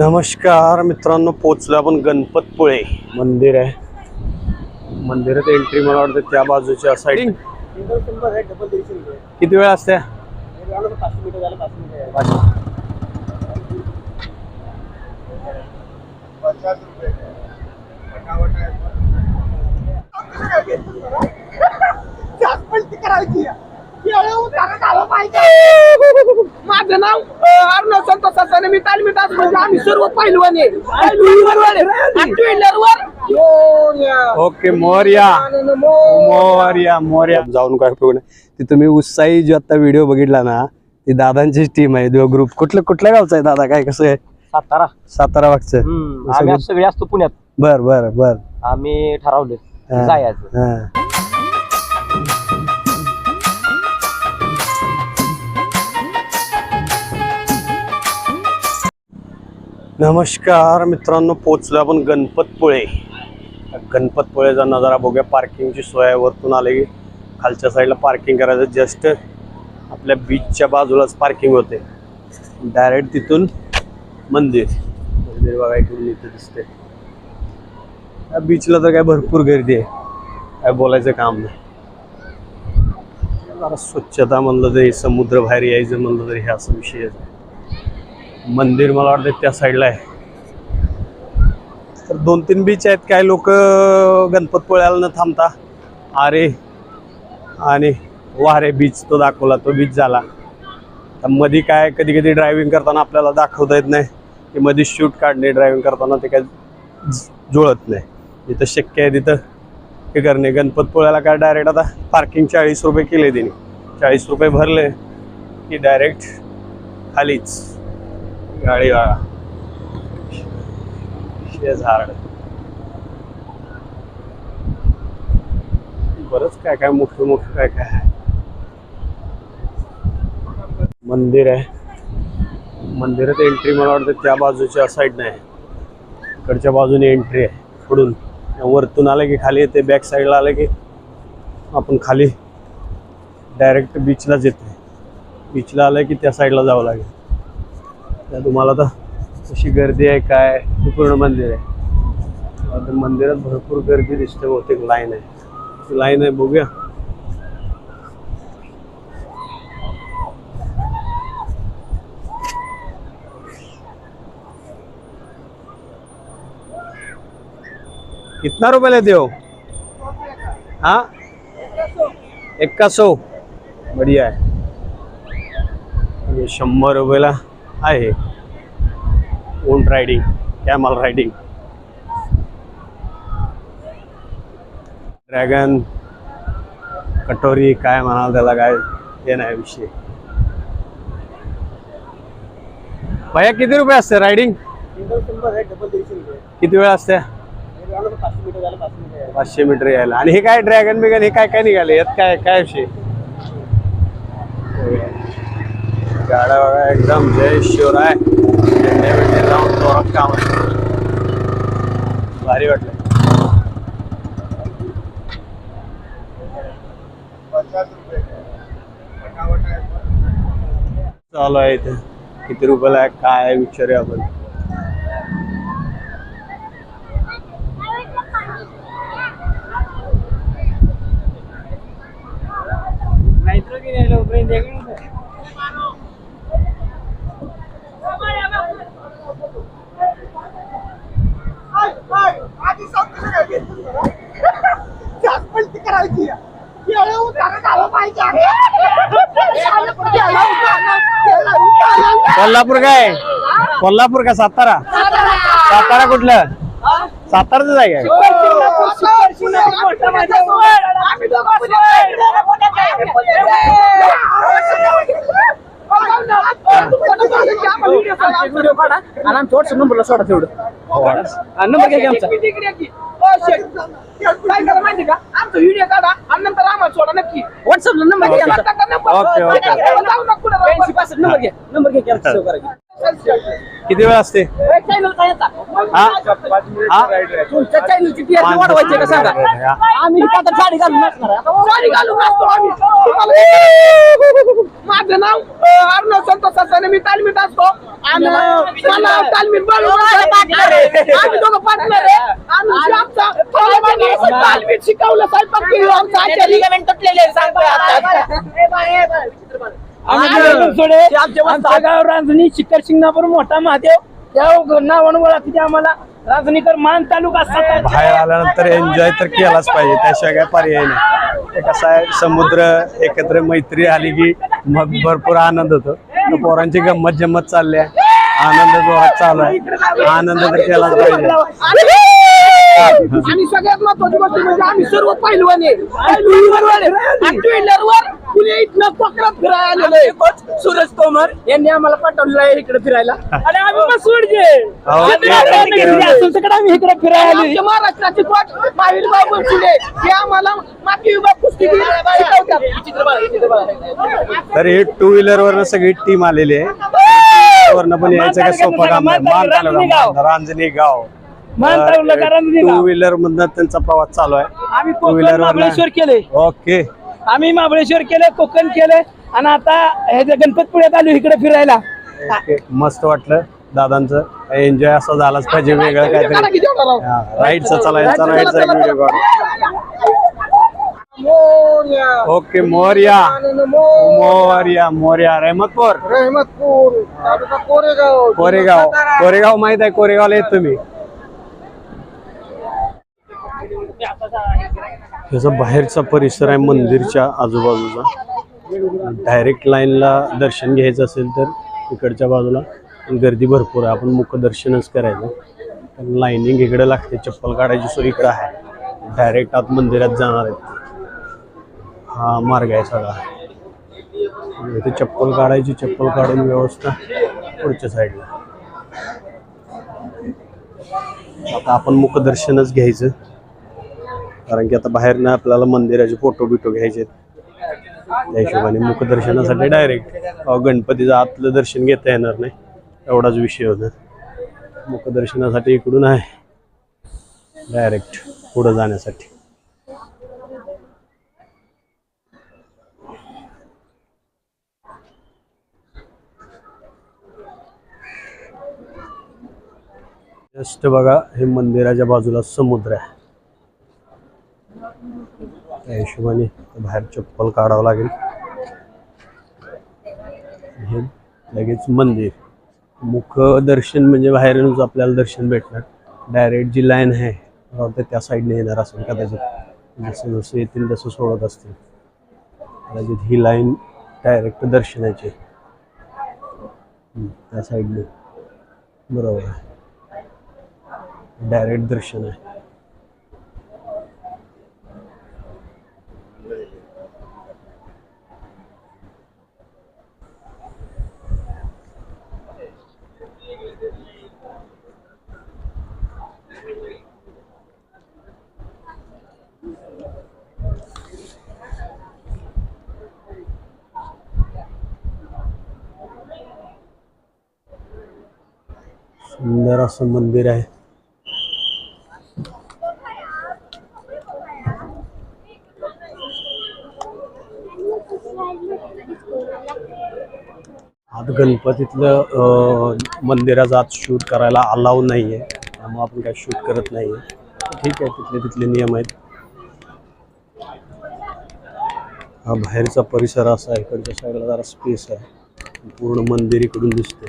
नमस्कार मित्रांनो पोचलो आपण गणपतपुळे. मंदिर आहे. मंदिरात एंट्री मला वाटतं त्या बाजूच्या साईड किती वेळ असते? माझं नाव अर्णव संतोष असाने मी तालमीत असतो. म्हणजे आम्ही सर्व व्हीलरवर ओके मोर्या. मोर्या. मोर्या जाऊन काय उपयोग नाही. ती तुम्ही उत्साही जो आता व्हिडिओ बघितला ना ती दादांचीच टीम आहे. जो ग्रुप कुठलं कुठल्या गावचा आहे दादा? काय कसं आहे? सातारा. सातारा हम्म, आम्ही सगळे असतो पुण्यात. बर बर बर. आम्ही ठरवले हा. जायचं नमस्कार मित्रांनो पोचलो आपण गणपतपुळे. गणपतपुळेचा नजारा बघूया. पार्किंगची सोय आहे. वरतून आले की खालच्या साईडला पार्किंग करायचं. जस्ट आपल्या बीचच्या बाजूलाच पार्किंग होते. डायरेक्ट तिथून मंदिर. मंदिर बघा इकडून इथे दिसते या बीचला तर काय भरपूर गर्दी आहे. काय बोलायचं काम नाही. जरा स्वच्छता म्हणलं तरी समुद्र बाहेर यायचं म्हणलं तरी हे असं विषय आहे. मंदिर मला वाटतं त्या साईडला आहे. तर दोन तीन बीच आहेत काय लोक गणपतपुळ्याला न थांबता. आरे आणि वारे बीच तो दाखवला तो बीच झाला. तर मध्ये काय कधी कधी ड्रायव्हिंग करताना आपल्याला दाखवता येत नाही. की मध्ये शूट काढणे ड्रायव्हिंग करताना ते काय ज- जुळत नाही. जिथं शक्य आहे तिथं हे करणे. गणपतपुळ्याला काय डायरेक्ट आता पार्किंग चाळीस रुपये केले तिने. चाळीस रुपये भरले की डायरेक्ट खालीच. गाडी बघा शे झाड बरंच काय काय मोठं मोठं काय काय आहे. मंदिर आहे. मंदिरात एंट्री मला वाटतं त्या बाजूच्या साईड नाही इकडच्या बाजूने एंट्री आहे. पुढून. वरतून आलं की खाली येते बॅक साईडला आलं की आपण खाली डायरेक्ट बीचलाच येते बीचला आलं की त्या साईडला जावं लागेल. तुम्हाला तर कशी गर्दी आहे काय? हे पूर्ण मंदिर आहे. तर मंदिरात भरपूर गर्दी दिसते बहुतेक लाईन आहे. लाईन आहे बघूया. कितना रुपये लेते हो? हाँ? एक्का सौ बढ़िया आहे हे शंभर रुपयाला आहे. ओंट रायडिंग कॅमल रायडिंग ड्रॅगन कटोरी काय म्हणाल त्याला काय ते नाही विषय. भैया किती रुपये असते रायडिंग किती वेळ असते? पाचशे मीटर यायला. आणि हे काय ड्रॅगन बिगन हे काय काय निघाले? यात काय काय विषय? गाड्या बघा एकदम जय शिवराय झेंडे बिंडे लावून जोरात काम आहे भारी वाटलं चालू आहे इथे किती रुपयाला काय आहे विचारूया आपण कोल्हापूर काय कोल्हापूर का सातारा सातारा कुठलं साताराच आहे काय थोडस नंबरला सोडा तेवढं नंबर घ्या की आमचा काय करा माहिती का आमचा व्हिडिओ काढा आणि नंतर आम्हाला सोडा नक्की व्हॉट्सअपला नंबर घ्या. आमचा. Okay, okay. जाऊ नका कुठं. किती वेळ असते? चॅनल काय याचा? मग हा? हा? तुमच्या चॅनलची टीआरपी वाढवायची का सांगा? हा. आम्ही इथं आता साडी घालून नसणार आता साडी घालून नसतो आम्ही. तुम्हाला- माझं नाव अं, अर्णव संतोष ससाने मी तालमीत असतो. आणि मला तालमीत बोलवून आम्ही दोघं पार्टनर आहे. आणि आमचा तालमीत शिकवलं स्वयंपाक केलं आमचा आचार्य तुटलेले आमच्या गाव रांजणी शिखर शिंगणापूर मोठा महादेव. त्या नावानं ओळखते आम्हाला. रांजणीकर मान तालुका सातारा बाहेर आल्यानंतर एन्जॉय तर केलाच पाहिजे. त्याशिवाय काय पर्याय नाही. कसं आहे समुद्र एकत्र मैत्री आली की मग भरपूर आनंद होतो. पोरांची गंमत जम्मत चालली आहे. आनंद जोरात चालू आहे. आनंद तर केलाच पाहिजे. आणि सगळ्यात महत्वाची गोष्ट म्हणजे आम्ही सर्व पहिलवान आहे. वर पुणे इथनं पकडात फिरायला आलेलो आहे. सुरज तोमर यांनी आम्हाला पाठवलेलं आहे इकडे फिरायला. आणि आम्ही ओके. असेल तिकडे आम्ही इकडे फिरायला. महाराष्ट्राची महावीर बाबू फुले हे आम्हाला माती विभाग कुस्ती हे. तर हे टू व्हीलर वरनं सगळी टीम आलेली आहे. वरनं पण यायचं काय सोपं काम नाही. मान रांजणी गाव. टू व्हीलर मधनं त्यांचा प्रवास चालू आहे. आम्ही टू कोकण व्हीलर महाबळेश्वर केले. ओके. आम्ही महाबळेश्वर केले कोकण केले आणि आता हे जे गणपतपुळ्यात आलो इकडे फिरायला. ओके. मस्त वाटलं दादांचं. एन्जॉय असं झालाच पाहिजे वेगळं काहीतरी? राईडचा चलायचा राईडचा एक व्हिडिओ काढ ओके मोर्या. मोर्या मोर्या रहमतपूर. रहमतपूर तालुका कोरेगाव. कोरेगाव. कोरेगाव माहीत आहे कोरेगावला येत तुम्ही. ह्याचा बाहेरचा परिसर आहे मंदिरच्या आजूबाजूचा. डायरेक्ट लाईनला दर्शन घ्यायचं असेल तर इकडच्या बाजूला गर्दी भरपूर आहे. आपण मुखदर्शनच करायचं. लाईनिंग इकडे लागते चप्पल काढायची सोय इकडं आहे. डायरेक्ट आत मंदिरात जाणार आहेत. हा मार्ग आहे सगळा. इथे चप्पल काढायची चप्पल काढून व्यवस्था पुढच्या साईडला आता आपण मुखदर्शनच घ्यायचं. कारण की आता बाहेरनं आपल्याला मंदिराचे फोटो बिटो घ्यायचे त्या हिशोबाने मुखदर्शनासाठी डायरेक्ट गणपतीचं आतलं दर्शन घेता येणार नाही. एवढाच विषय होता. मुखदर्शनासाठी इकडून आहे. डायरेक्ट पुढं जाण्यासाठी. जस्ट बघा हे मंदिराच्या बाजूला समुद्र आहे. त्या हिशोबाने बाहेर चप्पल काढावं लागेल. हे लगेच मंदिर. मुख दर्शन म्हणजे बाहेरूनच आपल्याला दर्शन भेटणार. डायरेक्ट जी लाईन आहे वाटतं त्या साईडने येणार असेल कदाचित. जसं जसं येतील तसं सोडत असतील. कदाचित ही लाईन डायरेक्ट दर्शनाची त्या साईडने बरोबर आहे. डायरेक्ट दर्शन आहे. सुंदर असं मंदिर आहे. आत गणपतीतलं मंदिराचा मंदिराचं आत शूट करायला अलाव नाही आहे त्यामुळे आपण काय शूट करत नाही आहे ठीक आहे तिथले तिथले नियम आहेत. हा बाहेरचा परिसर असा आहे इकडच्या साईडला जरा स्पेस आहे. पूर्ण मंदिर इकडून दिसते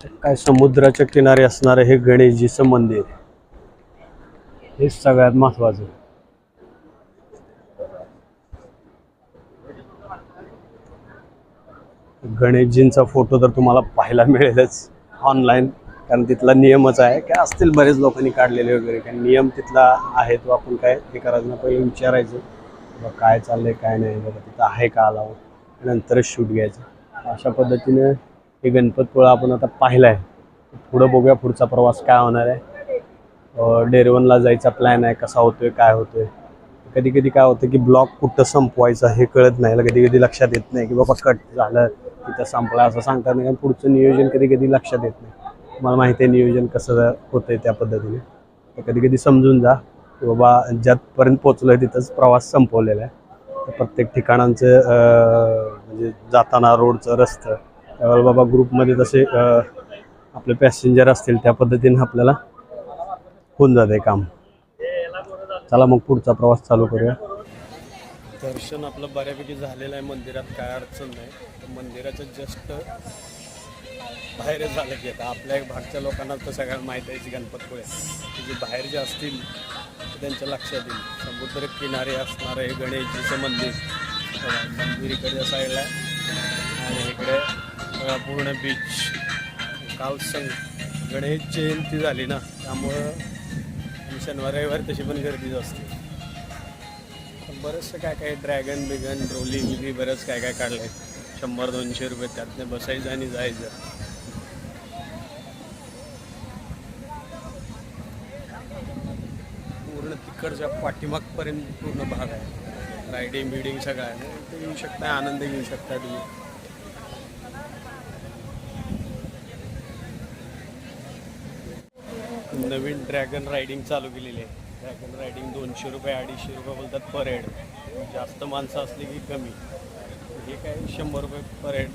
काय समुद्राच्या किनारी असणारं हे गणेशजीचं मंदिर हे सगळ्यात महत्वाचं गणेशजींचा फोटो तर तुम्हाला पाहायला मिळेलच ऑनलाईन कारण तिथला नियमच आहे. काय असतील बरेच लोकांनी काढलेले वगैरे काय नियम तिथला आहे तो आपण काय हे करायचं ना पहिले विचारायचं बाबा काय चाललंय काय नाही बाबा तिथं आहे का अलाव नंतरच शूट घ्यायचं. अशा पद्धतीने हे गणपतपुळा आपण आता पाहिला आहे पुढं बघूया पुढचा प्रवास काय होणार आहे. डेरवनला जायचा प्लॅन आहे कसा होतोय काय होतोय. कधी कधी काय होतं की ब्लॉक कुठं संपवायचा हे कळत नाही. कधी कधी लक्षात येत नाही की बाबा कट झालं तिथं संपला असं सांगतात नाही. कारण पुढचं नियोजन कधी कधी लक्षात येत नाही. मला माहिती आहे नियोजन कसं होतंय त्या पद्धतीने. तर कधी कधी समजून जा की बाबा ज्यातपर्यंत पोचलो आहे तिथंच प्रवास संपवलेला आहे. प्रत्येक ठिकाणांचं म्हणजे जाताना रोडचं रस्तं बाबा ग्रुपमध्ये तसे आपले पॅसेंजर असतील त्या पद्धतीने आपल्याला होऊन जाते काम. चला मग पुढचा प्रवास चालू करूया. दर्शन आपलं बऱ्यापैकी झालेलं आहे मंदिरात काय अडचण नाही. तर मंदिराच्या जस्ट बाहेर झालं की आता आपल्या भागच्या लोकांना तर सगळ्यांना माहीत आहे जी गणपतपुळे की जे बाहेर जे असतील ते त्यांच्या लक्षात येईल. समुद्र किनारे असणारं हे गणेशजीचं मंदिर. मंदिर इकडच्या साईडला आणि इकडे पूर्ण बीच काल गणेश जयंती झाली ना त्यामुळं शनिवार रविवार तशी पण गर्दीच असते. बरंचसं काय काय ड्रॅगन बिगन रोलिंग बिली बरंच काय काय काढलंय. शंभर दोनशे रुपये त्यातनं बसायचं आणि जायचं. पूर्ण तिकडच्या पाठीमागपर्यंत पूर्ण भाग आहे. रायडिंग बिडिंग सगळं आहे. ते येऊ शकता आनंद घेऊ शकता तुम्ही. नवीन ड्रॅगन रायडिंग चालू केलेली आहे. ड्रॅगन रायडिंग दोनशे रुपये अडीचशे रुपये बोलतात पर हेड. जास्त माणसं असली की कमी. हे काय शंभर रुपये पर हेड.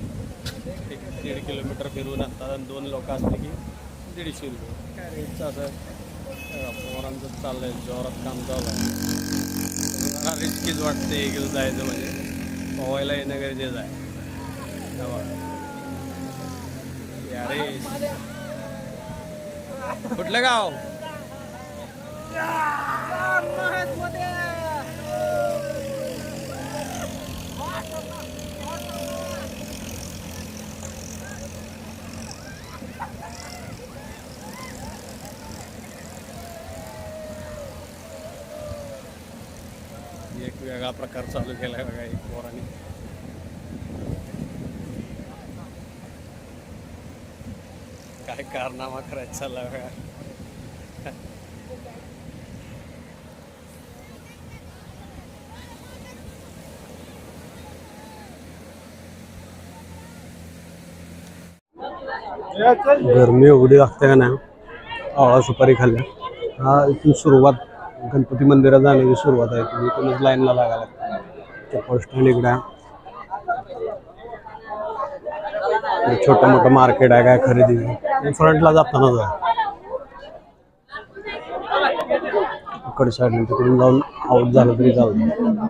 एक दीड किलोमीटर फिरून आणतात आणि दोन लोक असले की दीडशे रुपये. काय रेटचं असं अं, पोरांचं चाललंय जोरात काम चालू आहे. रिस्कीच वाटते इकडे जायचं म्हणजे. पोहायला येणं गरजेचं आहे. अरे कुठलं गाव? एक वेगळा प्रकार चालू केलाय बघा एक पोराने. काय कारनामा करायचा चालला बघा गरमी एवढी लागते का नाही? आवळा सुपारी खाल्ल्या. हा इथून सुरुवात गणपती मंदिरात जाण्याची सुरुवात आहे. तुम्ही इथूनच लाईनला लागायला ते फर्स्ट स्टँड इकडे छोटं मोठं मार्केट आहे काय खरेदी. फ्रंटला जाताना जा. इकडे साईडने तिकडून जाऊन आऊट झालं तरी चालतं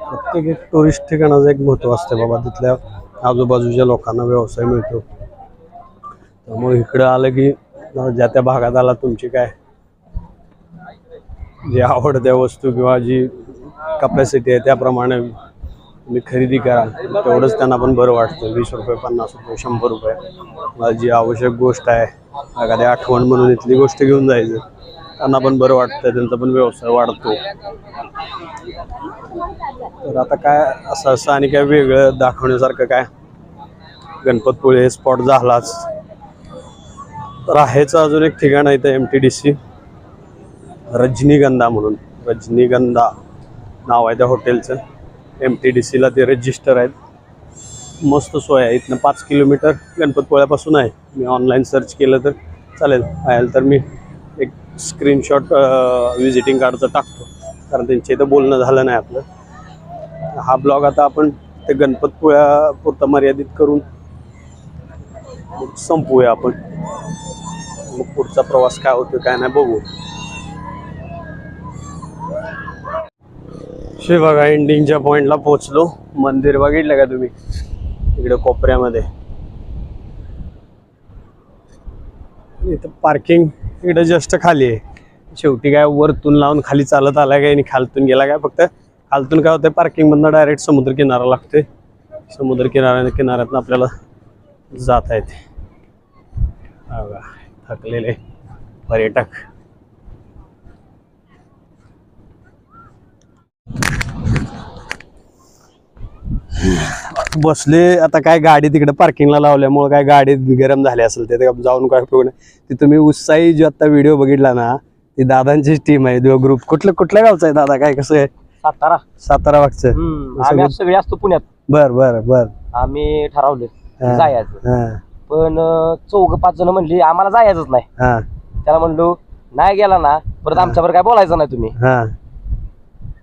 प्रत्येक एक टुरिस्ट ठिकाणाचं एक महत्त्व असते बाबा. तिथल्या आजूबाजूच्या लोकांना व्यवसाय मिळतो. त्यामुळे इकडं आलं की ज्या त्या भागात आला तुमची काय? जी आवडत्या वस्तू किंवा जी कपॅसिटी आहे त्याप्रमाणे तुम्ही खरेदी करा. तेवढंच त्यांना पण बरं वाटतं. वीस रुपये पन्नास रुपये शंभर रुपये. मला जी आवश्यक गोष्ट आहे एखादी आठवण म्हणून इथली गोष्ट घेऊन जायचं त्यांना पण बरं वाटतं. त्यांचा पण व्यवसाय वाढतो. तर आता काय असं असं आणि काय वेगळं दाखवण्यासारखं काय? गणपतपुळे स्पॉट झालाच. राहायचं अजून एक ठिकाण आहे एम टी डी सी रजनीगंधा म्हणून. रजनीगंधा नाव आहे त्या हॉटेलचं एम टी डी सीला ते रजिस्टर आहेत. मस्त सोय आहे. इथनं पाच किलोमीटर गणपतपुळ्यापासून आहे. मी ऑनलाईन सर्च केलं तर चालेल. आयाल तर मी एक स्क्रीनशॉट विजिटिंग कार्डचं टाकतो. कारण त्यांच्या इथं बोलणं झालं नाही आपलं. हा ब्लॉग आता आपण ते गणपतपुळ्यापुरता मर्यादित करून मग आपण. मग पुढचा प्रवास काय होतो काय नाही बघू. शे बघा एंडिंगच्या पॉईंटला पोहोचलो. मंदिर बघितलं का तुम्ही? इकडे कोपऱ्यामध्ये. इथं पार्किंग इकडे जस्ट खाली आहे. शेवटी काय वरतून लावून खाली चालत आला काय आणि खालतून गेला काय? फक्त खालतून काय होतं पार्किंगमधनं डायरेक्ट समुद्र किनारा लागतोय. समुद्र किनाऱ्या किनाऱ्यातनं आपल्याला जाता येते. थकलेले पर्यटक. बसले आता काय गाडी तिकडे पार्किंगला लावल्यामुळे काय गाडी गरम झाली असेल ते ते जाऊन काय नाही. तिथं मी उत्साही जो आता व्हिडिओ बघितला ना ती दादांचीच टीम आहे जो ग्रुप कुठलं कुठल्या गावचा आहे दादा? काय कसं आहे? सातारा. सातारा मागचं. सगळे असतो पुण्यात. बर बर बर. आम्ही ठरवलं. जायचं. पण चौघ पाच जण म्हणली आम्हाला जायचंच नाही. त्याला म्हणलो नाही गेला ना परत आमच्यावर काय बोलायचं नाही तुम्ही.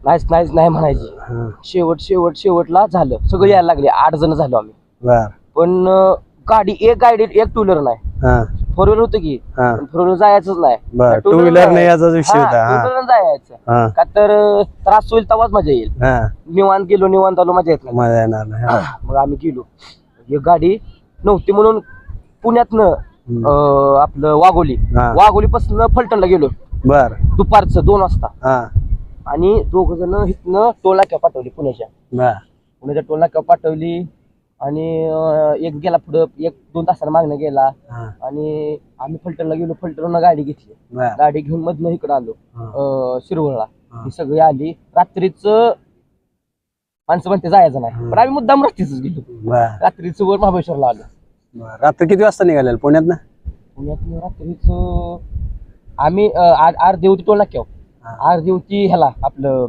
नाहीच नाहीच नाही म्हणायची. हा. शेवट शेवट शेवटला झालं. सगळे यायला लागले. आठ जण झालो आम्ही. बर. पण अं, गाडी एक गाडी एक टू व्हीलर नाही. हा. फोर व्हीलर होतं की. हा. फोर व्हीलर जायचंच नाही. बर. टू व्हीलर नाही याचाच विषय होता. हा. टू जायचं. हा. का तर अं, त्रास होईल तेव्हाच मजा येईल. हा. निवांत गेलो निवांत आलो मजा येत नाही. मजा येणार नाही हा. मग आम्ही गेलो. एक गाडी नव्हती म्हणून पुण्यातनं हम्म. अं, आपलं वाघोली. हा. वाघोली पासून फलटणला गेलो. बर. दुपारचं दोन वाजता. हा. आणि दोघ जण इथनं टोल पाठवली पुण्याच्या. बर पुण्याच्या टोल पाठवली आणि अं, एक गेला पुढं एक दोन तासाला मागणं गेला. हा. आणि आम्ही फलटणला गेलो फलटणला गाडी घेतली. बर गाडी घेऊन मधनं इकडं आलो हा. अं, शिरवळला. हा. ही सगळी आली. रात्रीच माणसं म्हणते जायचं नाही. पण आम्ही मुद्दाम रात्रीच गेलो. बर रात्रीच वर महाबळेश्वरला आलो. बर रात्री किती वाजता निघालेल पुण्यात ना पुण्यात रात्रीच आम्ही आर देवती टोल नाक्यावर हा. आर देवती ह्याला आपलं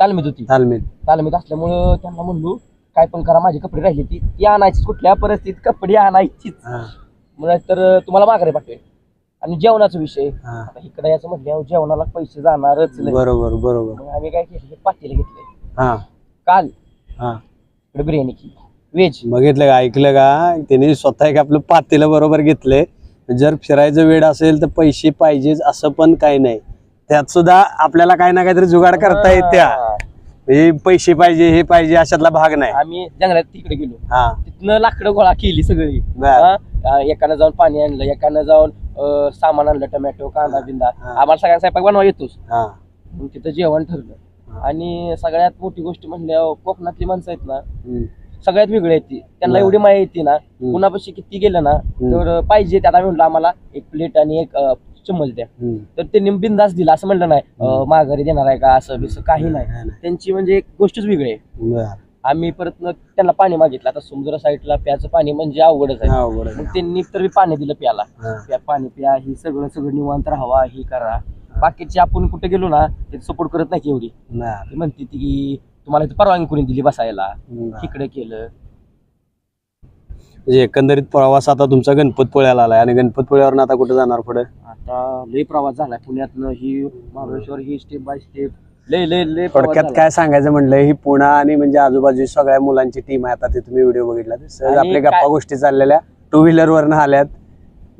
तालमीत होती. तालमीत. तालमीत असल्यामुळं त्यांना म्हणलो काय पण करा माझे कपडे राहिले ती. ती आणायची कुठल्या परिस्थितीत कपडे आणायचीच. म्हणजे तर तुम्हाला माघारी पाठवेल आणि जेवणाचा विषय. आता इकडे याचं म्हटल्यावर जेवणाला पैसे जाणारच. बरोबर बरोबर. मग आम्ही काय केलं पातेले घेतले. हा. काल हा. इकडे बिर्याणी केली. व्हेज. बघितलं का ऐकलं का? त्यांनी स्वतः एक आपलं पातेलं बरोबर घेतलंय. जर फिरायचं वेळ असेल तर पैसे पाहिजेच असं पण काही नाही. त्यात सुद्धा आपल्याला काही ना काहीतरी जुगाड करता येत्या. हे पैसे पाहिजे हे पाहिजे अशातला भाग नाही. आम्ही जंगलात तिकडे गेलो. हा. तिथनं लाकडं गोळा केली सगळी. बर. हा? अं, एकानं जाऊन पाणी आणलं एकानं जाऊन अं, सामान आणलं टोमॅटो कांदा बिंदा. हा. आम्हाला सगळ्यांना स्वयंपाक बनवा येतोच. हा. मग तिथं जेवण ठरलं. आणि सगळ्यात मोठी गोष्ट म्हणल्यावर कोकणातली माणसं आहेत ना हम्म. सगळ्यात वेगळी आहेत ती. त्यांना बर. एवढी माहिती येते ना कुणापाशी किती गेलं ना तर पाहिजे आम्ही म्हणलं आम्हाला एक प्लेट आणि एक अं, द्या. हम्म. तर त्यांनी बिंदास दिला असं म्हणलं नाही माघारी देणार आहे का असं बिसं काही नाही. त्यांची म्हणजे एक गोष्टच वेगळी आहे. आम्ही परत त्यांना पाणी मागितलं. आता समुद्र साईडला प्याचं पाणी म्हणजे अवघडच आहे. त्यांनी तर पाणी दिलं प्याला. प्या पाणी प्या ही सगळं सगळं निवांत राहावा ही करा. बाकीचे आपण कुठे गेलो ना ते सपोर्ट करत नाही एवढी. म्हणते ती की तुम्हाला इथं परवानगी कोणी दिली बसायला. इकडे केलं. म्हणजे एकंदरीत प्रवास आता तुमचा गणपतपुळ्याला आलाय आणि गणपतपुळ्यावरून आता कुठे जाणार पुढे? लय प्रवास झालाय पुण्यातनं ही महाबळेश्वर ही स्टेप बाय स्टेप लय लय लय प्रवास थोडक्यात झालाय. काय सांगायचं म्हणलं ही पुणा आणि म्हणजे आजूबाजू सगळ्या मुलांची टीम आहे. आता ते तुम्ही व्हिडिओ बघितला. ते सहज आणि आपल्या गप्पा काय- गोष्टी चाललेल्या टू व्हीलर वरनं आल्यात.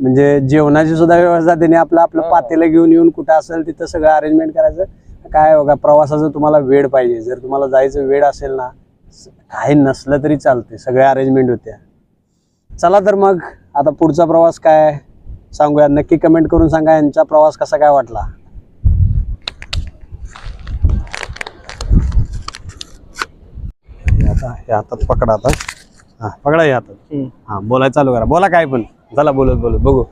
म्हणजे जेवणाची सुद्धा व्यवस्था त्यांनी आपलं आपलं हा. पातेलं घेऊन येऊन कुठं असेल तिथं सगळं अरेंजमेंट करायचं. काय बघा प्रवासाचं तुम्हाला वेळ पाहिजे. जर तुम्हाला जायचं वेळ असेल ना स- काही नसलं तरी चालते सगळ्या अरेंजमेंट होत्या. चला तर मग आता पुढचा प्रवास काय? सांगूया. नक्की कमेंट करून सांगा यांचा प्रवास कसा काय वाटला. आता हे हातात पकडा आता. हा पकडा हे हातात. हा बोलायला चालू करा. बोला काय पण. चला बोलत बोलत. बघू.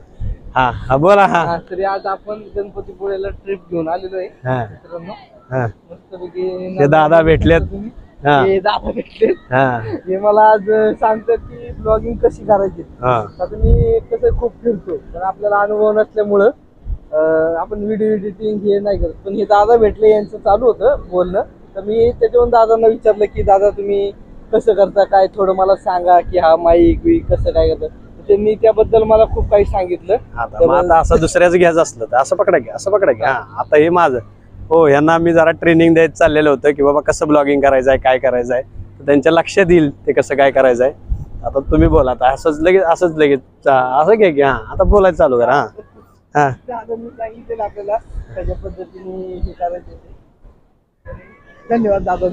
हा हा बोला हा. हा, तरी आज आपण गणपतीपुळेला ट्रिप घेऊन आलेलो आहे. हा. मित्रांनो हा. मस्तपैकी हे दादा भेटलेत. हा. हे दादा भेटले. हा. हे मला आज सांगतात की ब्लॉगिंग कशी करायची? हा. आता मी कसं खूप फिरतो पण आपल्याला अनुभव नसल्यामुळं अं, आपण व्हिडिओ एडिटिंग हे नाही करत. पण हे दादा भेटले यांचं चालू होतं बोलणं. तर मी त्याच्यावरून दादांना विचारलं की दादा तुम्ही कसं करता? काय थोडं मला सांगा की हा माईक वी कसं काय करतं? तर त्यांनी त्याबद्दल मला खूप काही सांगितलं. आता मग आता असं दुसऱ्याच घ्यायचं असलं तर असं पकडा घ्या असं पकडा घ्या हा आता हे माझं. हो यांना मी जरा ट्रेनिंग द्यायचं चाललेलं होतं की बाबा कसं ब्लॉगिंग करायचं आहे काय करायचं आहे तर त्यांच्या लक्षात येईल ते कसं काय करायचं आहे आता तुम्ही बोला आता असंच लगेच असंच लगेच असं घे की हा आता बोलायचं चालू करा हां. हा. सांगितलेलं आपल्याला त्याच्या पद्धतीने धन्यवाद दादा.